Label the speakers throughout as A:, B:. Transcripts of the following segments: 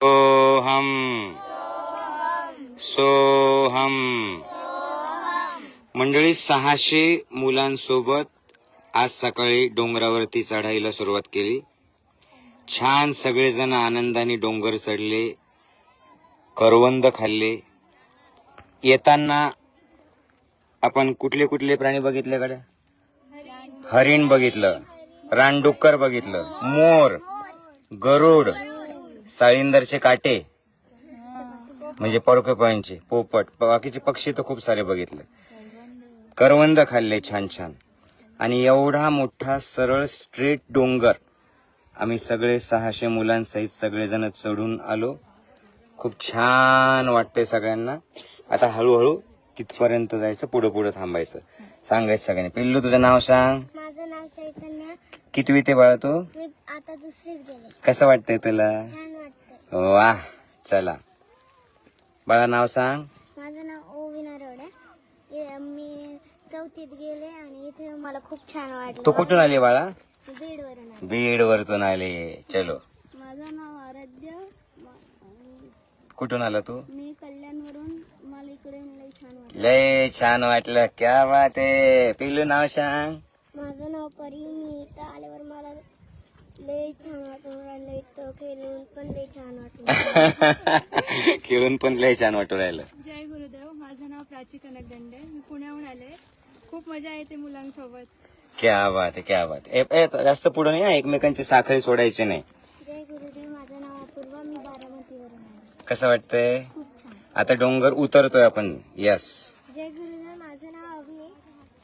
A: सोहम। सोहम। मंडळी सहाशे मुलांसोबत आज सकाळी डोंगरावरती चढाईला सुरुवात केली. छान सगळेजण आनंदाने डोंगर चढले करवंद खाल्ले. येताना आपण कुठले कुठले प्राणी बघितले कडे हरिण बघितलं रानडुक्कर बघितलं मोर गरुड साळींदरचे काटे. म्हणजे पॉइंटचे पोपट. बाकीचे पक्षी तर खूप सारे बघितले. करवंद खाल्ले छान छान. आणि एवढा मोठा सरळ स्ट्रेट डोंगर. आम्ही सगळे सहाशे मुलांसहित सगळेजण चढून आलो. खूप छान वाटते सगळ्यांना. आता हळूहळू तिथपर्यंत जायचं पुढं पुढं थांबायचं. सांगायचं सगळ्यांनी. पिल्लू तुझं नाव सांग.
B: माझं नाव चैतन्य.
A: कितवी ते बाळा तू?
B: मी आता दुसरीत गेले.
A: कसं वाटतंय तुला?
B: छान वाटतंय.
A: वा चला. बाळा नाव सांग.
B: माझं नाव ओविना रोडे. मी चौथीत गेले आणि इथे मला खूप छान
A: तू
B: वाटलं
A: कुठून आली बाळा?
B: बीडवरून आहे.
A: बीड वरतून आले. चलो.
B: माझं नाव आराध्य.
A: कुठून आला तू?
B: मी कल्याणवरून मला इकडे येऊन लई छान वाटलं.
A: लय छान वाटलं. क्या बात आहे. पिल्लू नाव सांग.
B: माझं नाव परी. मी इथं आल्यावर मला लई छान वाटून राहिलं इथं खेळून पण लई छान वाटलं.
A: खेळून पण लय छान वाटू राहिलं.
C: जय गुरुदेव. माझं नाव प्राची कनक दंडे. मी पुण्याहून आले. खूप मजा येते मुलांसोबत.
A: क्या बात आहे क्या बात आहे. ए, ए, जास्त पुढे नाही हा, एकमेकांची साखळी सोडायची नाही.
B: जय गुरुदेव. माझं नाव अपूर्वा. मी बारामतीवरून.
A: कसं वाटतंय?
B: खूप छान.
A: आता डोंगर उतरतोय आपण. यस
B: जय गुरुदेव माझं नाव अवनी.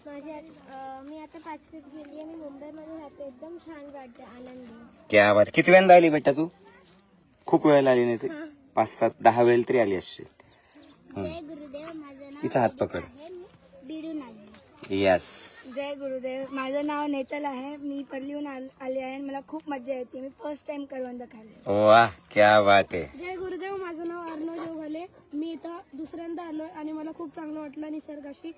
B: माझ्या अं, मी आता पाचवीत गेली आहे. मी मुंबईमध्ये राहते. एकदम छान वाटते आनंदी.
A: क्या बात. किती वेळा आली बेटा तू? खूप वेळेला आली नाही ते पाच सात दहा वेळेला तरी आली असशील.
B: जय गुरुदेव माझं नाव
A: हिचा हात पकड.
B: आहे. मी बीडून आली.
A: यस
C: जय गुरुदेव. माझं नाव नेतल आहे. मी परलीहून आल- आले आहे आणि मला खूप मजा येते. मी फर्स्ट टाइम करवंद खाल्ले.
A: वा क्या बात आहे.
C: जय गुरुदेव. माझं नाव अर्णव जोगले. मी इथं दुसऱ्यांदा आलोय आणि मला खूप चांगलं वाटलं निसर्गाशी.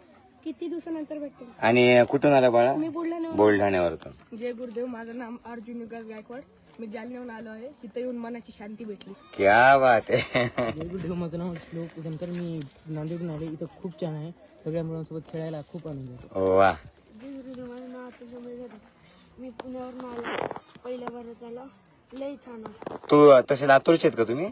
C: किती दिवसानंतर भेटतो
A: आणि कुठून आला बाळा?
C: मी पुढल्या
A: बुलढाण्यावरतून
C: जय गुरुदेव. माझं नाव अर्जुन विकास गायकवाड. मी जालन्याहून आलो आहे. इथं येऊन मनाची शांती भेटली.
A: क्या बात आहे.
D: जय गुरुदेव. माझं नाव श्लोक. उदनकर मी नांदेडून आले. इथं खूप छान आहे. सगळ्या मुलांसोबत खेळायला खूप आनंद येतो
A: वा.
C: जय गुरुदेव माझं नाव मी पुण्यावरून आलो पहिल्या लई छान
A: तू तसे लातूरचे आहेत का तुम्ही?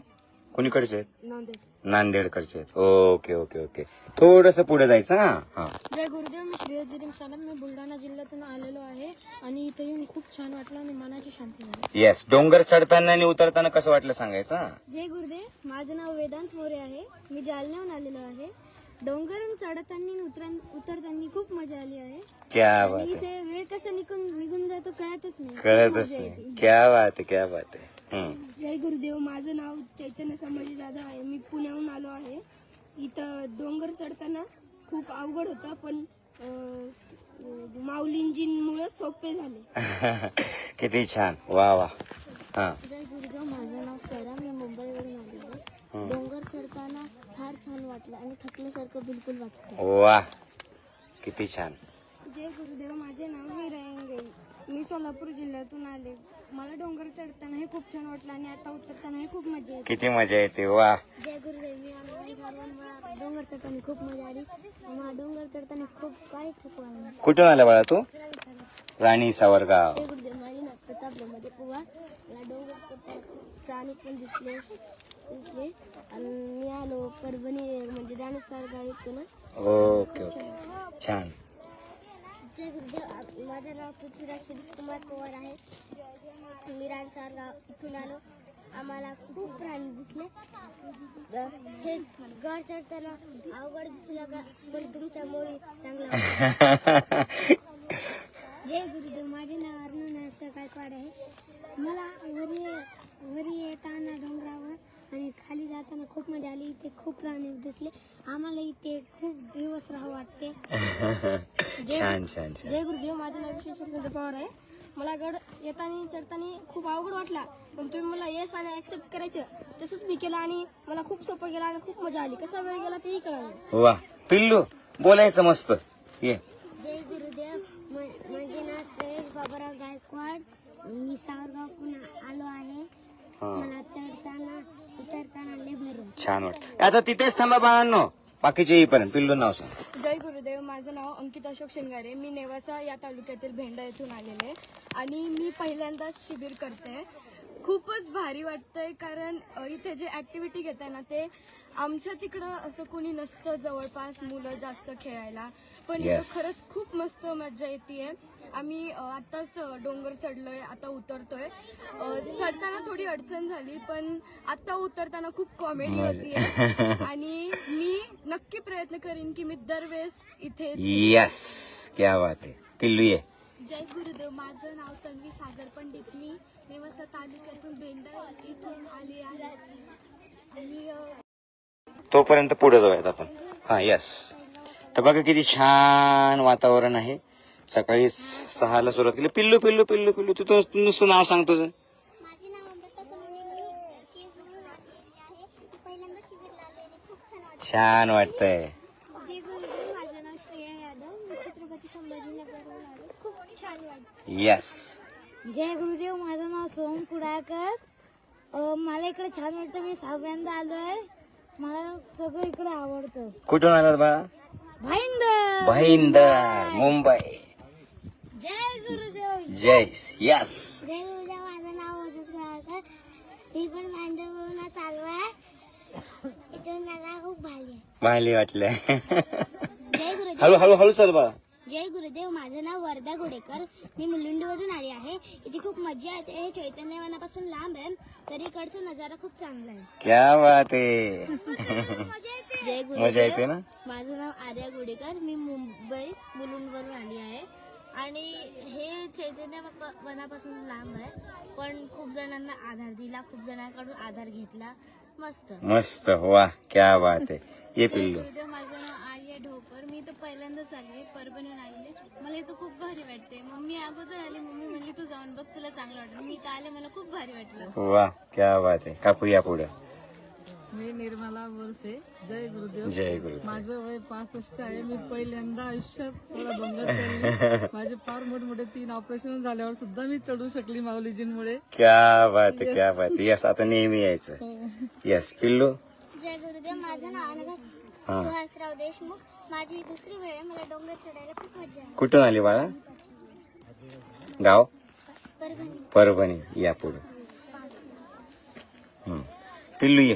A: कोणीकडचे आहेत?
C: नांदेड.
A: नांदेडकडचे आहेत. Okay okay okay. थोडस पुढे जायचं हा हा.
C: जय गुरुदेव मी श्रीहद्दी सालम मी बुलढाणा जिल्ह्यातून आलेलो आहे आणि इथं येऊन खूप छान वाटलं आणि मनाची शांती झाली.
A: येस डोंगर चढताना आणि उतरताना कसं वाटलं सांगायचं हा?
B: जय गुरुदेव माझं नाव वेदांत मोरे आहे. मी जालन्याहून आलेलो आहे. डोंगर चढताना आणि उतरन उतरताना खूप मजा आली आहे.
A: क्या बात
B: आणि वेळ कसा निघून निघून जातो कळतच नाही.
A: कळतच नाही. क्या बात आहे क्या बात आहे. हम्म.
C: जय गुरुदेव माझं नाव चैतन्य संभाजी जाधव आहे. मी पुण्याहून आलो आहे. इथं डोंगर चढताना खूप अवघड होता पण अं, स- माऊलींजींमुळे सोपे झाले.
A: किती छान. वा वा. हा.
B: जय गुरुदेव माझं नाव स्वरा मी मुंबईवरून डोंगर चढताना फार छान वाटलं आणि थकल्यासारखं बिलकुल वाटतं
A: वा किती छान.
C: जय गुरुदेव माझे नाव हिरायंगे. मी सोलापूर जिल्ह्यातून आले. मला डोंगर चढताना हे खूप छान वाटलं आणि आता उतरताना हे खूप मजा येते.
A: किती मजा येते वा.
B: जय गुरुदेव मी. मला डोंगर चढताना खूप मजा आली. मला डोंगर चढताना खूप काय थकवा आला.
A: कुठून आला बाळा तू? राणी सावरगाव.
B: जय गुरुदेव माझे नाव प्रतापमध्ये पवार मला डोंगरचं प- प्राणी पण दिसले दिसले. आणि मी आलो परभणी म्हणजे राणेसार गावातूनच
A: ओके ओके. छान.
B: जय गुरुदेव माझं नाव पृथ्वीराज शिरीष कुमार पवार आहे. मी रानसार गाव इथून आलो. आम्हाला खूप प्राणी दिसले. हे गड चढताना अवघड दिसू लागा पण तुमच्यामुळे चांगला वाटलं. जय गुरुदेव माझे नाव अर्णव नरसिंह गायकवाड आहे. मला वरी वरी येताना डोंगरावर आणि खाली जाताना खूप मजा आली. इथे खूप प्राणी दिसले. आम्हाला इथे खूप दिवस राहावं वाटते.
A: छान छान छान.
C: जय गुरुदेव माझं नाव विश्वेश्वर पवार आहे. मला गड येताना चढताना खूप अवघड वाटला. पण तुम्ही मला येस आणि ऍक्सेप्ट करायचं. तसंच मी केलं आणि मला खूप सोपं गेलं आणि खूप मजा आली. कसा वेळ गेला तेही कळालं
A: वा पिल्लू बोलायचं मस्त. ये.
B: जय गुरुदेव. म- माझे नाव श्रेयस बाबराव गायकवाड. मी सावरगावकडून आलो आहे.
A: हा.
B: मला चढताना
A: छान वाटत आता तिथेच थांबा बाळांनो. बाकीचे येईपर्यंत. पिल्लू नाव सांग.
C: जय गुरुदेव माझं नाव अंकित अशोक शेंगारे. मी नेवासा या तालुक्यातील भेंडा येथून आलेले आहे. आणि मी पहिल्यांदाच शिबिर करते. खूपच भारी वाटतंय कारण इथे जे ऍक्टिव्हिटी घेताय ना ते आमच्या तिकडं असं कोणी नसतं जवळपास मुलं जास्त खेळायला. पण इथं
A: Yes.
C: खरंच खूप मस्त मजा येते आम्ही अ, डोंगर चढलोय आता उतरतोय. चढताना थोडी अडचण झाली पण आता उतरताना खूप कॉमेडी होतीये. आणि मी नक्की प्रयत्न करीन की मी दरवेळेस इथे
A: यस क्या बात आहे पिल्लू ये.
B: जय गुरुदेव. माझं नाव तन्वी सागर पंडित. मी नेवासा तालुक्यातून भेंडा इथून आली आहे. आणि
A: तोपर्यंत पुढे जाऊयात आपण. हा यस तर बघा किती छान वातावरण आहे. सकाळी सहाला सुरुवात केली. पिल्लू पिल्लू पिल्लू पिल्लू. तू नुसतं नाव सांग तुझं.
B: छान
A: वाटतंय. यस
B: जय गुरुदेव माझं नाव सोहम कुडाळकर. अ, मला इकडे छान वाटतं. मी सहाव्यांदा आलोय. मला सगळं इकडे आवडतं.
A: कुठून आलात बाळा?
B: भाईंदर.
A: भाईंदर मुंबई.
B: गुरुदेव
A: जय यस
B: जय गुरुदेव माझं नाव वधू कुडाळकर मी पण भाईंदरवरूनच आलो आहे. इथून मला खूप भारी
A: भाली
B: आहे जय गुरुदेव.
A: हळू हळू हळू चल बाळा.
B: जय गुरुदेव माझं नाव वरदा घोडेकर. मी मुलुंडवरून आले आहे. इथे खूप मजा येते. हे चैतन्य वनापासून लांब आहे. तरी इकडचा नजारा खूप चांगला आहे.
A: क्या बात आहे.
B: जय
A: मजा येते ना?
B: माझं नाव आर्या गुडेकर मी मुंबई मुलुंडवरून आली आहे. आणि हे चैतन्य वनापासून लांब आहे. पण खूप जणांना आधार दिला खूप जणांकडून आधार घेतला. मस्त.
A: मस्त. वा क्या बात आहे. ये पिल्लू.
E: माझं नाव आर्य ढोकर. मी तर पहिल्यांदाच आले परभणीहून आलेले मला इथं खूप भारी वाटते. मम्मी अगोदर आली मम्मी म्हणली तू जाऊन बघ तुला चांगलं वाटलं. मी इथं आले मला खूप भारी वाटलं.
A: वा क्या बात आहे. काकू या पुढे.
D: मी निर्मला बोरसे. जय गुरुदेव.
A: जय गुरु
D: माझं वय पासष्ट आहे. मी पहिल्यांदा आयुष्यात मला चढले माझे फार मोठमोठे तीन ऑपरेशन झाल्यावर सुद्धा मी चढू शकली माऊलीजींमुळे.
A: क्या बात आहे क्या बात आहे. यस आता नेहमी यायचं. यस पिल्लू?
B: जय गुरुदेव. माझं नाव अनघा
A: हा.
B: सुहासराव देशमुख. माझी ही दुसरी वेळ आहे. मला डोंगर चढायला खूप मजा आहे.
A: कुठून आली बाळा? गाव?
B: परभणी.
A: परभणी. या पुढे. पिल्लू ये.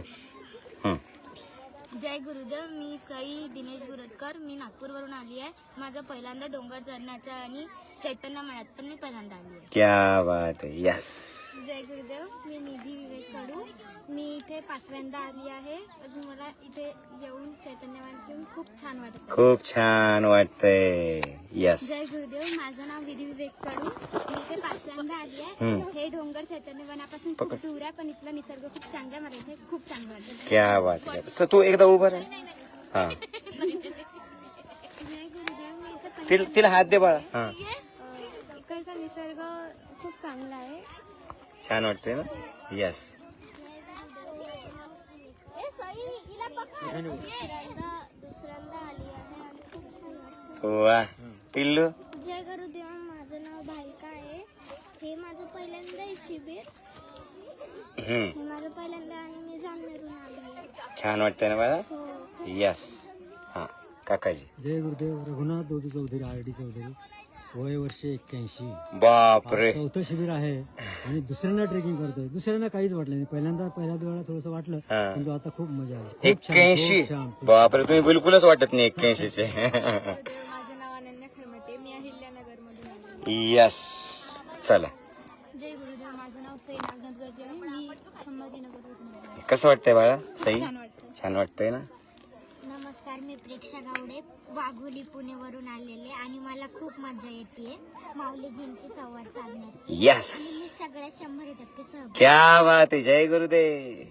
B: जय गुरुदेव मी सई दिनेश गुरटकर मी नागपूरवरून आली आहे. माझं पहिल्यांदा डोंगर चढण्याचा आणि चैतन्य मळ्यात पण मी पहिल्यांदा आली आहे.
A: क्या बात आहे. यस
B: जय गुरुदेव मी निधी विवेक कडू मी इथे पाचव्यांदा आली आहे. अजून मला इथे येऊन चैतन्य मळ्यात येऊन खूप छान वाटत
A: खूप छान वाटतंय. यस
B: जय गुरुदेव माझं नाव विधी विवेक कडू मी इथे पाचव्यांदा आली आहे.
A: हम्म.
B: हे डोंगर चैतन्य वनापासून खूप दूर आहे पण इथला निसर्ग खूप चांगला आहे. मला इथे खूप चांगलं वाटतं
A: क्या बात आहे. तू एकदा उभं राह हा. तिला तिला हात दे बाळा. हा.
B: इकडचा निसर्ग खूप चांगला आहे.
A: छान वाटतंय ना? यस
B: दुसऱ्यांदा आली आहे आणि खूप छान वाटतं
A: वा. पिल्लू?
B: जय गुरुदेव माझं नाव भाविका आहे. हे माझं पहिल्यांदा आहे शिबिर.
A: हम्म.
B: हे माझं पहिल्यांदा आणि मी जामनेरून आली. आहे
A: छान वाटतंय ना बाळा?
B: हो
A: यस हा काकाजी.
F: जय गुरुदेव रघुनाथ दोदू चौधरी आर डी चौधरी. वय वर्षे एक्क्याऐंशी.
A: बापरे.
F: चौथं शिबिर आहे आणि दुसऱ्यांदा ट्रेकिंग करतोय. दुसऱ्यांदा काहीच वाटलं नाही. पहिल्यांदा पहिल्या वेळा थोडंसं वाटलं
A: हा.
F: पण आता खूप मजा आली. खूप छान,
A: एक्क्याऐंशी.
F: खूप छान, खूप
A: बापरे तुम्ही बिलकुलच वाटत नाही एक्क्याऐंशीचे.
C: गुरुदेव माझं नाव अनन्या खरमटे. मी अहिल्यानगरमधून आले.
A: यस चला.
B: जय गुरुदेव माझं नाव सई नागनाथ गर्जे आहे मी संभाजीनगरवरून आली आहे.
A: कसं वाटतंय बाळा? सई?
C: छान वाटतं
A: छान वाटतंय ना?
B: नमस्कार मी प्रेक्षा गावडे वाघोली पुणेवरून आलेले आणि मला खूप मजा येते माऊलीजींची संवाद साधण्यास.
A: यस
B: मी सगळ्यात शंभर टक्के सहभागी.
A: क्या बात आहे. जय गुरुदेव.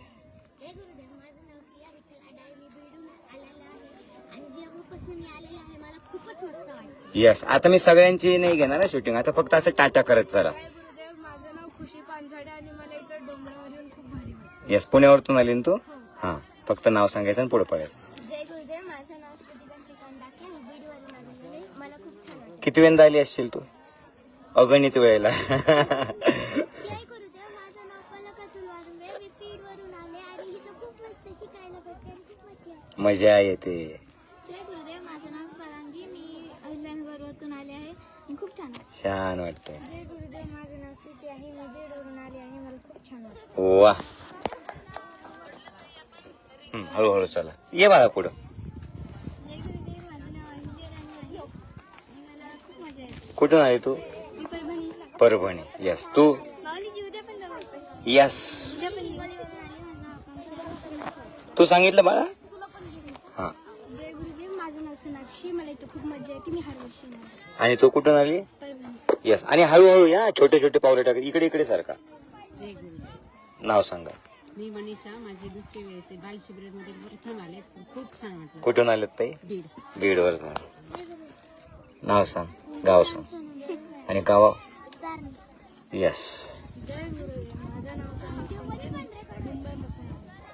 B: जय गुरुदेव. माझं नाव सिया विठ्ठल अडाळे मी बीडून आलेलं आहे. आणि जेव्हापासून मी आलेलं आहे मला खूपच मस्त वाटतं
A: यस आता मी सगळ्यांची नाही घेणार ना शूटिंग आता फक्त असं टाटा करत चला
C: जय गुरुदेव माझं नाव खुशी पानझाडे आणि मला इथं डोंगरावर येऊन खूप भारी वाटतं
A: यस पुण्यावरतून आली ना तू? हा फक्त नाव सांगायचं आणि पुढे पडायचं
B: जय गुरुदेव माझं नाव श्रुतिका श्रीकांत डाके मी बीडवरून आलेलं आहे. मला खूप छान वाटतं
A: किती वेळा आली असशील तू? अगणित वेळेला.
B: जय गुरुदेव माझं नाव पलकातून वारुंबे मी बीडवरून आले आणि इथं खूप मस्त शिकायला भेटते आणि खूप मजा येते.
A: मजा येते.
E: जय गुरुदेव माझं नाव स्वरांगी. मी अहिल्यानगरवरतून आले आहे. आणि खूप छान आहे
A: छान वाटतंय.
B: जय गुरुदेव माझं नाव स्वीटी आहे. मी बीडवरून आले आहे. मला खूप छान वाटतं.
A: वा. हळूहळू चला. ये बाळा पुढं. कुठून आली तू?
B: परभणी.
A: यस तू? यस तू सांगितलं बाळा? हा.
B: जय गुरुदेव माझं नाव सोनाक्षी मला इथं खूप मजा येते मी
A: आणि तू कुठून आली?
B: येस
A: यस आणि हळूहळू या छोटे छोटे पावले टाकत इकडे इकडे सारखा. नाव सांगा.
G: मी मनीषा माझी दुसरी वेळेस आहे बाल शिबिरामध्ये प्रथम आले खूप छान वाटलं.
A: कुठून आलेत ताई?
G: बीड.
A: बीड वर नाव सांग गाव सांग. आणि गावा? यस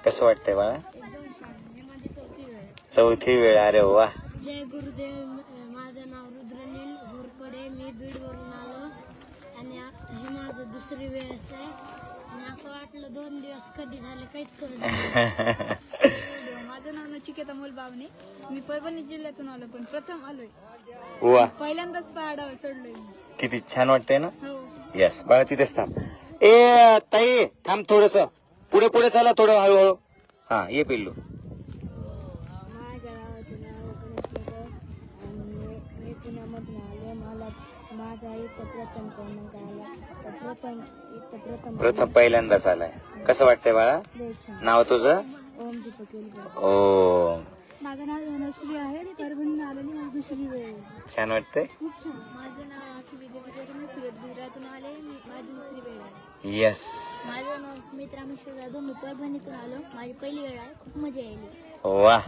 A: कसं वाटतंय बाळा? चौथी वेळ अरे वा.
B: जय गुरुदेव माझं नाव रुद्रनील घोरपडे मी बीडवरून आलो. आणि हे माझं दुसरी वेळेस आहे आणि असं वाटलं दोन दिवस कधी झाले काहीच नाही.
C: माझं नाव नचिकेता मोलबावणे मी परभणी जिल्ह्यातून आलो पण प्रथम आलोय.
A: वा.
C: पहिल्यांदाच पहाडावर चढलोय
A: किती छान वाटतंय ना?
C: हो.
A: यस बाळा तिथेच थांब. ए ताई थांब थोडस. पुढे पुढे चला थोडं हळूहळू. हा ये पिल्लू.
B: माझा इथं प्रथम क्रमांक आला. प्रथम प्रथम
A: प्रथम पहिल्यांदाच आलाय. कसं वाटतंय बाळा? नाव तुझं. ओ.
B: माझं नाव धनश्री आहे. आणि परभणीत आलेली माझी दुसरी वेळ. आहे.
A: छान वाटतंय.
B: खूप छान. माझं नाव आखी विजय विजय मी सुरत गुजरातून आले. मी माझी दुसरी वेळ आहे.
A: यस
B: माझं नाव स्मित रामेश्वर जाधव. मी परभणीतून आलो. माझी पहिली वेळ आहे. खूप मजा यायली.
A: वा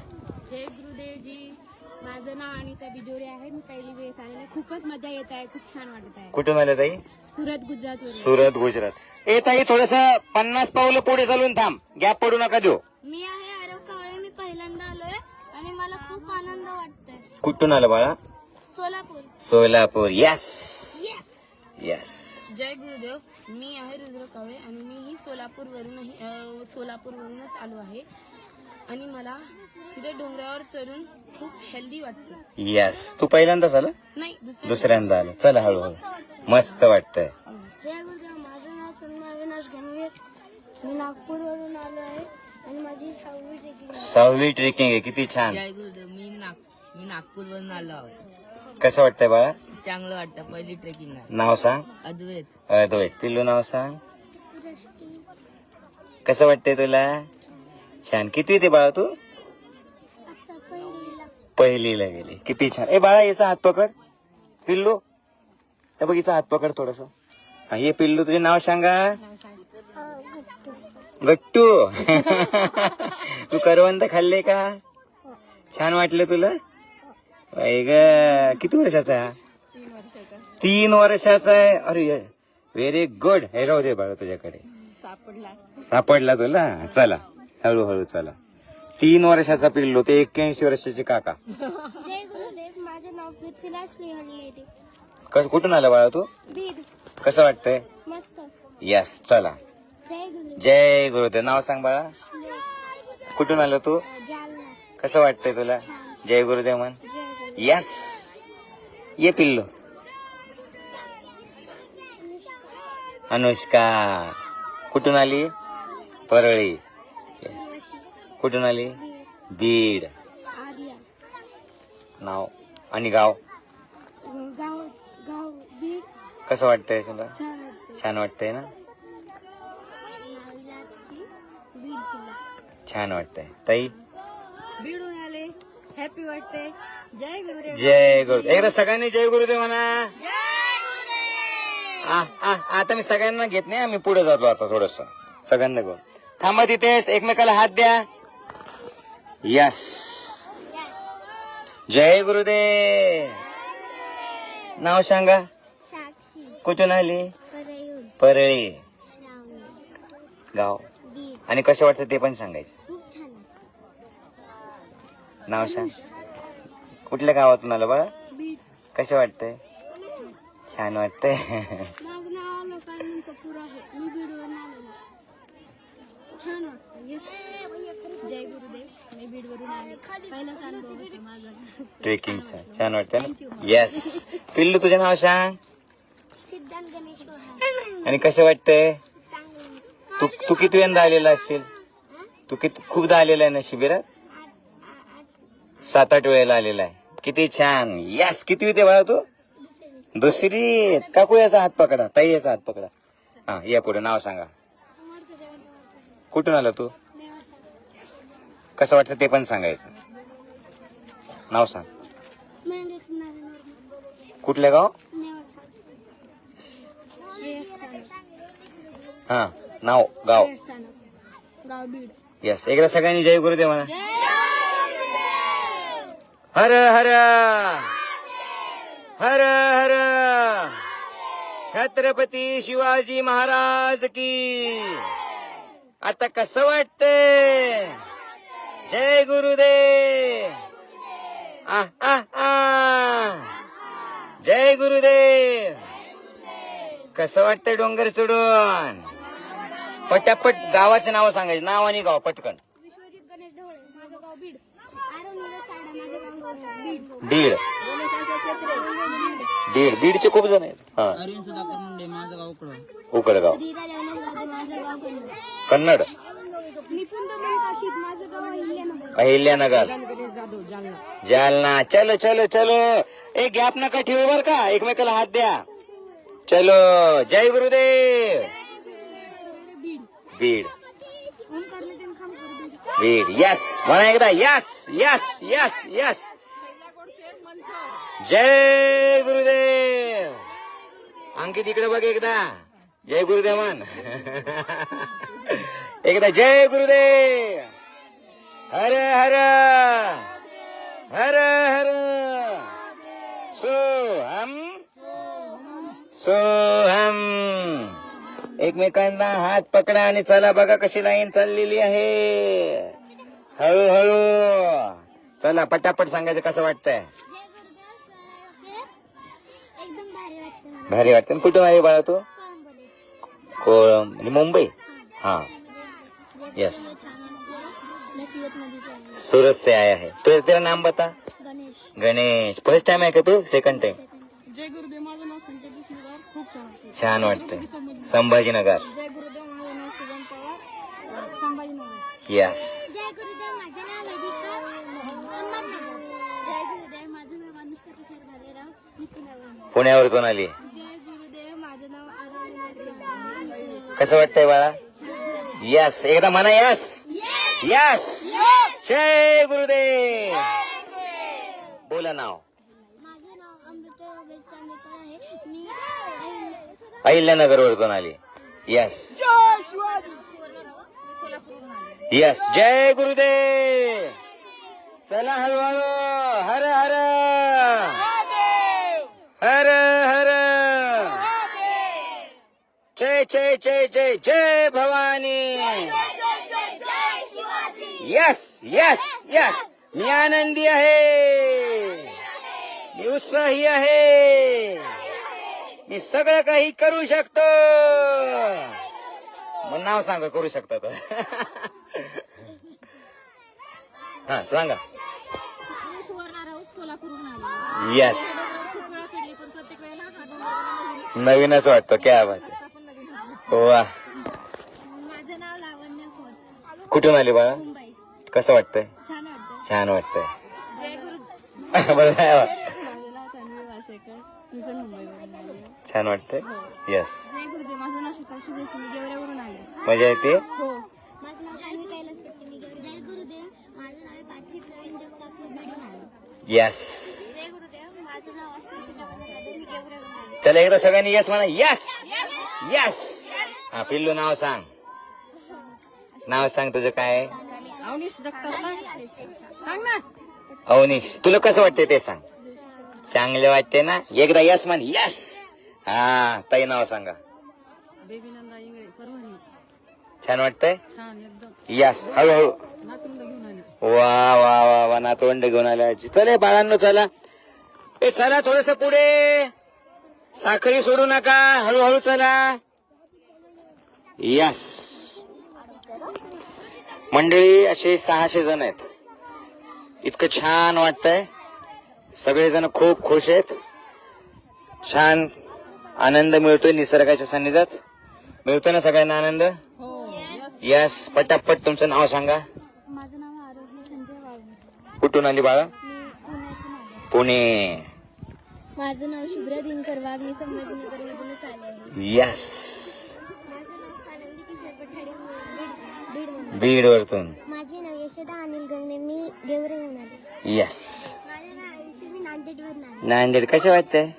G: जय गुरुदेवजी. माझं नाव अनिता बिजोरे आहे. मी पहिली वेळेस आलेली. खूपच मजा येत आहे. खूप छान वाटत आहे.
A: कुठून आलं ताई?
G: सुरत गुजरातवरून
A: सुरत गुजरात. ए ताई थोडस पन्नास पावलं पुढे चालून थांब. गॅप पडू नका देऊ.
B: मी आहे आरव कावळे मी पहिल्यांदा आलोय आणि मला खूप आनंद वाटतोय.
A: कुठून आलं बाळा?
B: सोलापूर.
A: सोलापूर. यस यस
H: जय गुरुदेव. मी आहे रुद्र कावळे आणि मीही सोलापूरवरूनही अ, सोलापूरवरूनच आलो आहे. आणि मला तिथे डोंगरावर चढून खूप हेल्दी वाटतं.
A: यस तू पहिल्यांदाच आलं?
H: नाही दुसरं
A: दुसऱ्यांदा आलं. चला हळूहळू. मस्त वाटतंय.
B: जय गुरुदेव. माझं नाव तन्मय अविनाश गणवीर मी नागपूरवरून आलो आहे आणि माझी सहावी डिग्री आहे.
A: सहावी ट्रेकिंग आहे. किती छान.
H: जय गुरुदेव. मी नाग मी नागपूरवरून आलो आहे.
A: कसं वाटतंय बाळा?
H: चांगलं वाटतं. पहिली ट्रेकिंग आहे.
A: नाव सांग.
H: अद्वैत.
A: अद्वैत. पिल्लू नाव सांग. कसं वाटतंय तुला? छान. किती ते बाळा तू?
B: पहिलीला.
A: गेली. किती छान. ए बाळा याचा हात पकड. पिल्लू. हे बघ हिचा हात पकड थोडस. हे पिल्लू तुझे नाव सांगा. गट्टू. तू करवंद खाल्ले का? छान वाटलं तुला? बाई ग किती वर्षाचा? आहे हा? तीन वर्षाचा आहे. अरे व्हेरी गुड हे राहू दे बाळा तुझ्याकडे. सापडला तुला? चला. हळूहळू चला. तीन वर्षाचा पिल्लू ते एक्क्याऐंशी वर्षाचे काका.
B: जय गुरुदेव माझं नाव पृथ्वीराज श्रीहरी येते
A: कस कुठून आला बाळा तू?
B: बीड.
A: कसं वाटतंय?
B: मस्त.
A: यस चला.
B: जय गुरुदेव
A: जय गुरुदेव नाव सांग बाळा. कुठून आलो तू?
B: जालना.
A: कसं वाटतंय तुला? जय गुरुदेव म्हण. यस ये पिल्लू. अनुष्का. कुठून आली? परळी. कुठून आली? बीड.
B: आर्या.
A: नाव आणि गाव?
B: गाव गाव बीड.
A: कसं वाटतंय तुला
B: छान वाटते
A: छान वाटतंय ना?
B: नाविलाक्षी बीड जिल्हा.
A: छान वाटतंय. ताई?
C: बीडून आले. हॅपी वाटते जय गुरुदेव.
A: जय गुरुदेव. एकदा सगळ्यांनी जय गुरुदेव म्हणा. आ, आ, आता मी सगळ्यांना घेत नाही मी पुढे जातो आता थोडस. सगळ्यांना घेऊन. थांबा तिथेच. एकमेकाला हात द्या. यस जय गुरुदेव. नाव सांगा. कुठून आली? परळी. गाव. आणि कसं वाटतं ते पण सांगायचं. नाव सांग. कुठल्या गावातून आलं बाळा?
B: बीड.
A: कसं वाटतंय? छान वाटतंय.
B: छान वाटतं. येस
G: जय गुरुदेव. मी बीडवरून आले. पहिलाच अनुभव होता माझा.
A: ट्रेकिंगचा छान वाटतं ना? येस पिल्लू तुझं नाव सांग.
B: सिद्धांत गणेश मोहाळ
A: आणि कसं वाटतंय?
B: चांगलं.
A: तू तू किती वेळा आलेला असशील? तू किती खूपदा आलेला आहे ना शिबिरात? सात आठ वेळेला आलेला आहे. किती छान. यस किती ते बाळा तू? दुसरी. काकू याचा हात पकडा? ताई याचा हात पकडा. हा या पुढे. नाव सांगा. कुठून आला तू? कसं वाटतं ते पण सांगायचं. नाव सांग.
B: महेंद्र नारायण वर्मा.
A: कुठलं गाव? हा नाव गाव. यस एकदा सगळ्यांनी जय गुरुदेव! म्हणा हर! हर हर हर! छत्रपती शिवाजी महाराज की! आता कसं वाटतंय? जय गुरुदेव. आ, आ, आ. जय गुरुदेव. कसं वाटतंय डोंगर चढून? पटापट गावाचं नाव सांगायचं. नाव आणि गाव पटकन.
C: विश्वजित गणेश ढवळे माझं गाव बीड. आरो नीरज साडा माझं गाव बीड.
A: बीड. बीड. बीडचे खूप जण आहेत. हा. उकडगाव.
C: कन्नड. निपुण दमन काशीद माझं गाव अहिल्यानगर
I: जालना.
A: जालना. चलो चलो चलो. एक गॅप नका ठेवू बर का. एकमेकाला हात द्या. चलो. जय गुरुदेव. बीड.
C: ओंकार नितीन खामकर
A: बीड.
C: बीड.
A: यस म्हणा एकदा. यस यस यस यस जय गुरुदेव. अंकित इकडे बघ एकदा. जय गुरुदेव म्हण. एकदा जय गुरुदेव. हर हर. हर हर. सोहम. सोहम. एकमेकांना हात पकडा आणि चला बघा कशी लाईन चाललेली आहे. हळूहळू. चला पटापट सांगायचं कसं वाटतंय?
B: भारी वाटतं मला
A: कुठून आहे बाळा तू? कोळम म्हणजे मुंबई? हा. यस
B: सूरत
A: से आया है। तो तेरा नाम बता।
B: गणेश।
A: गणेश। फर्स्ट टाइम आहे का तू? सेकंड टाइम
D: जय गुरुदेव माझं नाव संकेत विष्णुराव खूप छान वाटतं
A: छान संभाजीनगर.
C: जय गुरुदेव माझं नाव शुभम पवार. संभाजीनगर.
A: यस
B: जय गुरुदेव माझं नाव वेदिका अहमदनगर जय गुरुदेव माझं नाव अनुष्का तुषार भालेराव. मी पुण्यावरून
A: पुण्यावरून आली?
C: जय गुरुदेव माझं नाव आरोग्य
A: कसं वाटतंय बाळा? यस एकदा म्हणा यस यस जय गुरुदेव. बोला नाव. अहिल्यानगर वरून आली? यस यस जय गुरुदेव. चला हळूहळू. हर हर. जय जय जय जय जय भवानी. यस यस यस मी आनंदी आहे. मी उत्साही आहे. मी सगळं काही करू शकतो. मग नाव सांगा करू शकता तर हा सांगा. येस नवीनच वाटतो क्या
E: नवीनच
A: वा.
E: माझं नाव लावण्य खोत.
A: कुठून आली बाळा?
E: मुंबई.
A: कसं वाटतंय?
E: छान वाटतं
A: छान वाटतंय.
E: जय गुरु.
A: बरं बा.
E: माझं नाव तन्वी वासेकर. मी पण मुंबईवरून आले
A: छान वाटतंय. येस
E: जय गुरुदेव. माझं नाव शिताक्षी जोशी. मी गेवऱ्यावरून आले
A: मजा येते?
E: हो.
B: माझं नाव सान्वी कैलास पट्टी. मी गेलो जय गुरुदेव. माझं नाव आहे पार्थी प्रवीण जगताप मी बीडून आलो
A: येस
B: जय गुरुदेव. माझं नाव अस्मिता जगन्नाथ जाधव मी गेवऱ्यावरून आलो
A: चला एकदा सगळ्यांनी येस म्हणा. यस यस हा पिल्लू नाव सांग. नाव सांग तुझं काय?
D: अवनीश सांग. ना.
A: अवनीश तुला कसं वाटतंय ते सांग? चांगले वाटते ना? एकदा यस म्हण यस हा ताई नाव सांगा.
D: देवीनंदा इंगळे परभणी.
A: छान वाटतंय?
D: छान एकदम.
A: यस हळूहळू.
D: नातूंड घेऊन आले
A: वा वा वा वा नातवंड घेऊन आल्या. चले बाळांनो चला. ए चला थोडस पुढे. साखळी सोडू नका. हळूहळू चला. यस मंडळी असे सहाशे जण आहेत. इतकं छान वाटतंय. सगळेजण खूप खुश आहेत. छान आनंद मिळतोय निसर्गाच्या सान्निध्यात मिळतोय ना सगळ्यांना आनंद? यस पटापट तुमचं नाव सांगा.
E: माझं नाव संजय
A: कुठून आली बाळा? पुणे.
B: माझं नाव शुभ्रा दिनकर वाघ मी संभाजीनगर मधूनच आले
A: यस
B: माझं नाव स्वानंदी किशोर पठाडे बीड
A: वरतून
B: माझे नाव यशोदा अनिल गंगणे मी
A: यस नांदेड कसं वाटतंय?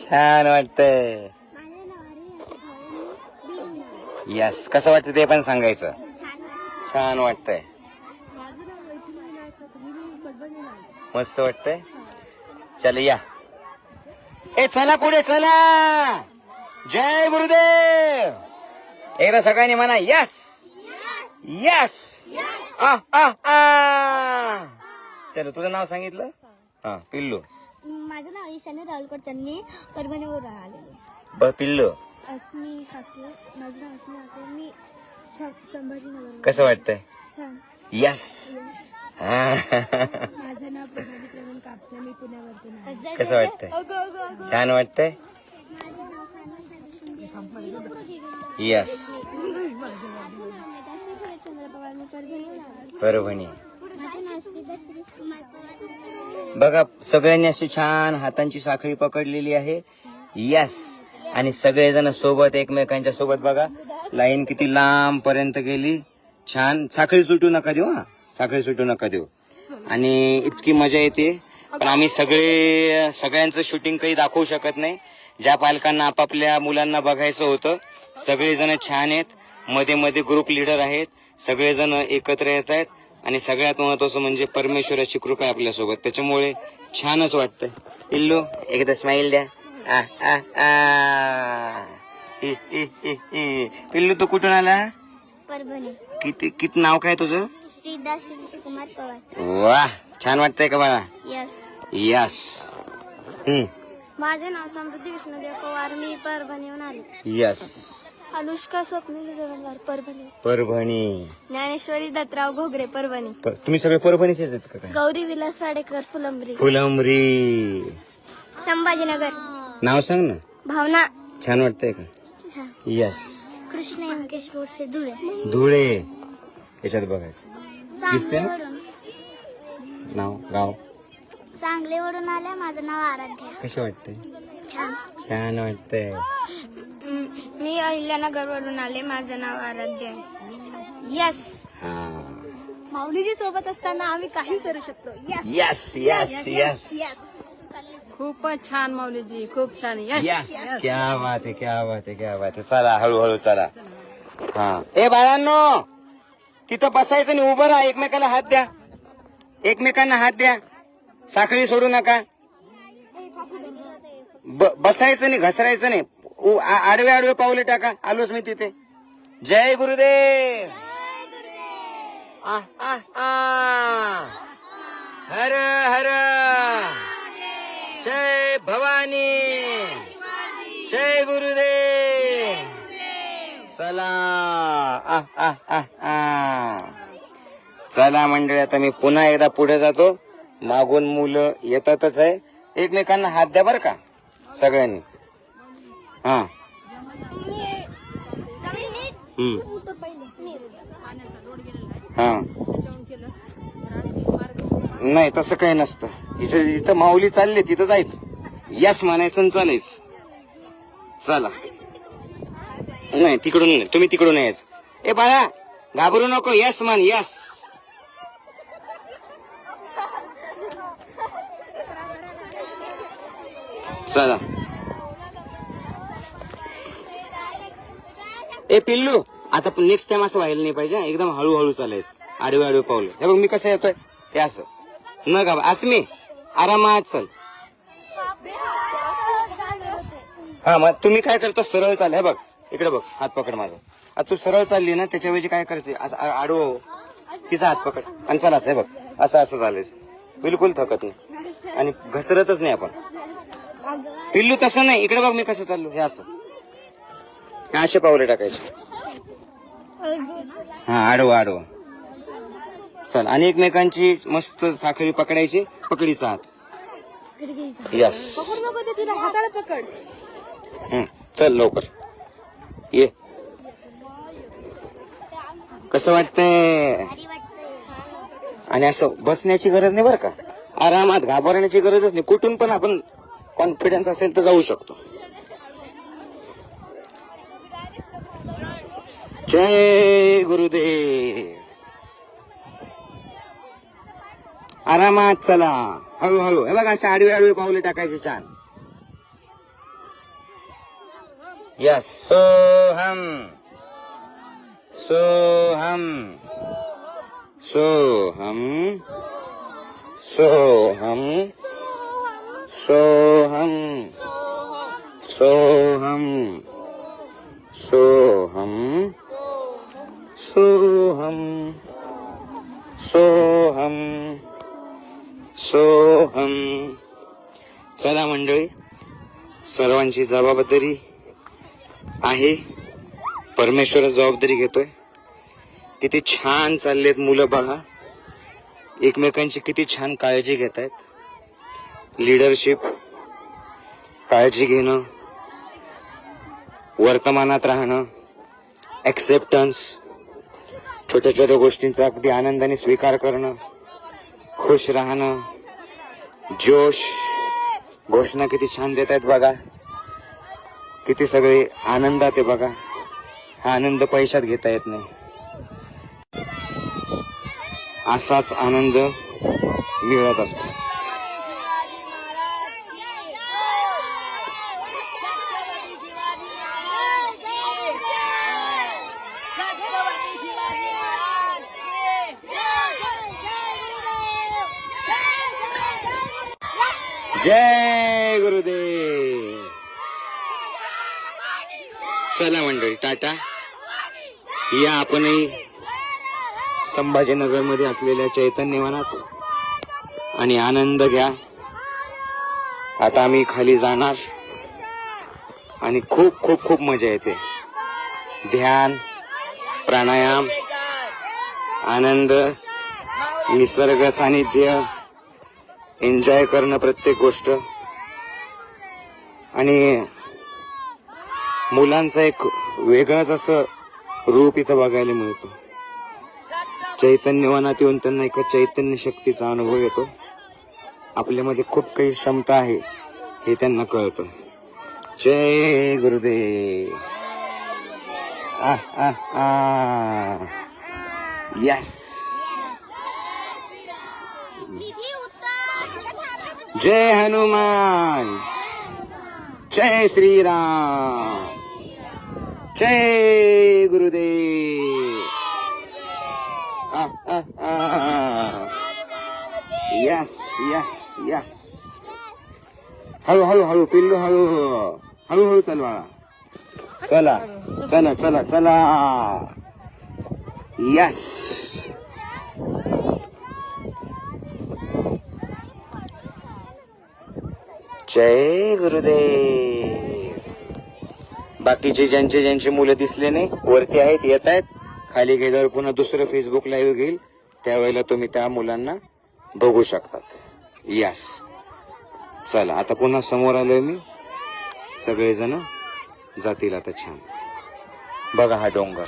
A: छान वाटतंय. यस कसं वाटतं ते पण सांगायचं. छान वाटतंय. मस्त वाटतंय. चल या. ए चला पुढे चला. जय गुरुदेव. एकदा सगळ्यांनी म्हणा यस यस आ आ आ चलो तुझं नाव सांगितलं? हा पिल्लू.
B: माझं नाव ईशान्य राहुलकर त्यांनी परभणीवरून आलेले
A: ब पिल्लू.
E: अस्मी खाते माझं नाव अस्मी खाते मी संभाजीनगर
A: कसं वाटतंय?
E: छान.
A: यस
E: माझं नाव प्रणाली प्रवीण कापसे मी पुण्यावरतून
A: कसं वाटतंय? छान वाटतंय?
B: माझे
A: यस परभणी. बघा सगळ्यांनी अशी छान हातांची साखळी पकडलेली आहे. यस आणि सगळेजण सोबत एकमेकांच्या सोबत बघा. लाईन किती लांब पर्यंत गेली. छान. साखळी सुटू नका देऊ हा. साखळी सुटू नका देऊ. आणि इतकी मजा येते. पण आम्ही सगळे सगळ्यांचं शूटिंग काही दाखवू शकत नाही. ज्या पालकांना आपापल्या मुलांना बघायचं होतं सगळेजण छान आहेत. मध्ये मध्ये ग्रुप लिडर आहेत. सगळेजण एकत्र येत आहेत. आणि सगळ्यात महत्वाचं म्हणजे परमेश्वराची कृपा आहे आपल्यासोबत. त्याच्यामुळे छानच वाटतंय. इल्लू एकदा स्माइल द्या. आ, आ, आ. इ, इ, इ, इ. पिल्लू तू कुठून आला?
B: परभणी.
A: किती किती नाव काय तुझं?
B: कुमार पवार.
A: वा छान वाटतंय का बाळा?
B: यस
A: यस हम्म.
B: माझे नाव समृद्धी विष्णुदेव पवार मी परभणीहून आले.
A: यस
B: अनुष्का स्वप्नील देवनवार परभणी.
A: परभणी.
B: ज्ञानेश्वरी दत्तराव घोगरे परभणी.
A: प- तुम्ही सगळे परभणीचेच आहेत का काय?
B: गौरी विलास वाडेकर फुलंब्री.
A: फुलंबरी.
B: संभाजीनगर.
A: नाव सांग ना.
B: भावना.
A: छान वाटतंय का. यस
B: कृष्ण इनकेश बोरसे धुळे.
A: धुळे. याच्यात बघायचं. दिसते ना? नाव गाव.
B: सांगलीवरून आल्या माझं नाव आराध्या.
A: कसं वाटतंय
B: छान.
A: छान वाटतंय.
B: मी अहिल्यानगरवरून आले माझं नाव आराध्या यस
A: हा.
E: माऊलीजी सोबत असताना आम्ही काही करू शकतो
A: यस यस यस
I: खूपच छान माऊलीजी खूप छान.
A: यस क्या बात आहे क्या बात आहे क्या बात आहे. चला हळूहळू चला. हा. ए बाळांनो तिथं बसायचं नाही उभं राहा एकमेकाला हात द्या. एकमेकांना हात द्या. साखळी सोडू नका. ब- बसायचं नाही घसरायचं नाही. उ- आ- आडवे आडवे पावले टाका. आलोच मी तिथे. जय गुरुदेव. आ, आ. हर हर. जय भवानी. जय गुरुदेव. चला. आ, आ, आ, आ. चला मंडळी आता मी पुन्हा एकदा पुढे जातो. मागून मुलं येतातच आहे. एकमेकांना हात द्या बरं का सगळ्यांनी. हा. हा. नाही तसं काही नसतं. इथं इथं माऊली चालली तिथं जायचं. यस म्हणायचं आणि चालायचं. चला. नाही तिकडून नाही तुम्ही तिकडून यायचं. ए बाळा घाबरू नको. यस मान यस. चला ए पिल्लू आता नेक्स्ट टाइम असं व्हायला नाही पाहिजे एकदम हळूहळू चालायचं आडवे आडवे पावलं हे बघ मी कसं येतोय हे असं न का असं मी आरामात चल हा मग तुम्ही काय करता सरळ चाल हे बघ इकडे बघ हात पकड माझा आता तू सरळ चालली ना त्याच्याऐवजी काय करायचं असं आडवं तिचा हात पकड आणि चला असं हे बघ असं असं चालायचं बिलकुल थकत नाही आणि घसरतच नाही आपण पिल्लू तसं नाही. इकडे बघ मी कसं चाललो. हे असं. हे असे पावले टाकायचे. हा आडवं आडवं. चल आणि एकमेकांची मस्त साखळी पकडायची. पकडीचा हात. यस चल लवकर. ये. कसं वाटतंय? आणि असं बसण्याची गरज नाही बरं का? आरामात घाबरण्याची गरजच नाही. कुठून पण आपण कॉन्फिडन्स असेल तर जाऊ शकतो. जय गुरुदेव. आरामात चला. हळूहळू. हे बघा अशा आडवे आडवे पावले टाकायचे छान. यस सोहम. सोहम. सोहम. सोहम. सोहम। सोहम। सोहम। सोहम। सोहम। सोहम। चला मंडळी सर्वांची जबाबदारी आहे. परमेश्वरच जबाबदारी घेतोय. किती छान चाललेत मुलं बघा. एकमेकांची किती छान काळजी घेत आहेत लिडरशिप काळजी घेणं वर्तमानात राहणं ॲक्सेप्टन्स छोट्या छोट्या गोष्टींचा अगदी आनंदाने स्वीकार करणं खुश राहणं जोश घोषणा किती छान देत आहेत बघा. किती सगळे आनंदात आहे बघा. हा आनंद पैशात घेता येत नाही. असाच आनंद मिळत असतो. जय गुरुदेव. चला मंडळी टाटा. या आपणही संभाजीनगरमध्ये असलेल्या चैतन्य वनात आणि आनंद घ्या. आता आम्ही खाली जाणार आणि खूप खूप खूप मजा येते. ध्यान प्राणायाम आनंद निसर्ग सानिध्य एन्जॉय करणं प्रत्येक गोष्ट. आणि मुलांचं एक वेगळंच असं रूप इथं बघायला मिळतं. चैतन्यवनात येऊन त्यांना एका चैतन्य शक्तीचा अनुभव येतो. आपल्यामध्ये खूप काही क्षमता आहे हे त्यांना कळतं. जय गुरुदेव. आ आ आ. यस जय हनुमान। जय श्रीराम। जय गुरुदेव। यस यस यस हळू हळू हळू पिल्लू हळू हळूहळू चल बाळा चला चला चला चला। यस जय गुरुदेव. बाकीचे ज्यांचे ज्यांचे मुलं दिसले नाही वरती आहेत येत आहेत. खाली गेल्यावर पुन्हा दुसरं फेसबुक लाईव्ह घेईल. त्यावेळेला तुम्ही त्या मुलांना बघू शकतात. यस चला आता पुन्हा समोर आलोय मी. सगळेजण जातील आता छान. बघा हा डोंगर.